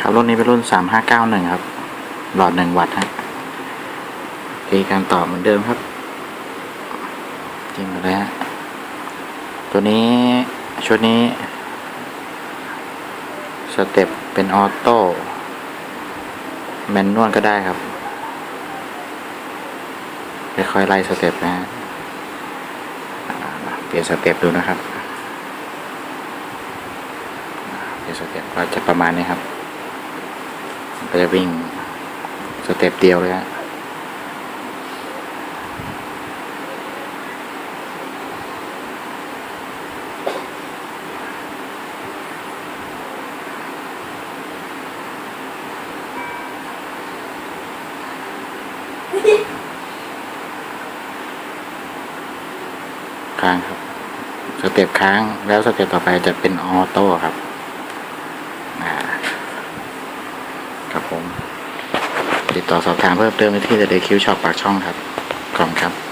ครับรุ่นนี้เป็นรุ่นสามห้าเก้าหนึ่งครับ หลอดหนึ่งวัตต์ฮะวิธีการต่อเหมือนเดิมครับจริงเลยฮะ ตัวนี้ ชุดนี้ สเต็ปเป็นออโต้แมนนวลก็ได้ครับค่อยๆไล่สเต็ปนะฮะเปลี่ยนสเต็ปดูนะครับเปลี่ยนสเต็ปก็จะประมาณนี้ครับ ก็จะวิ่งสเต็ปเดียวเลยฮะค้างครับ สเต็ปค้างแล้วสเต็ปต่อไปจะเป็นออโต้ครับ อ่า ครับผม ติดต่อสอบถามเพิ่มเติมได้ที่เดอะคิวช็อปปากช่องครับขอบคุณครับ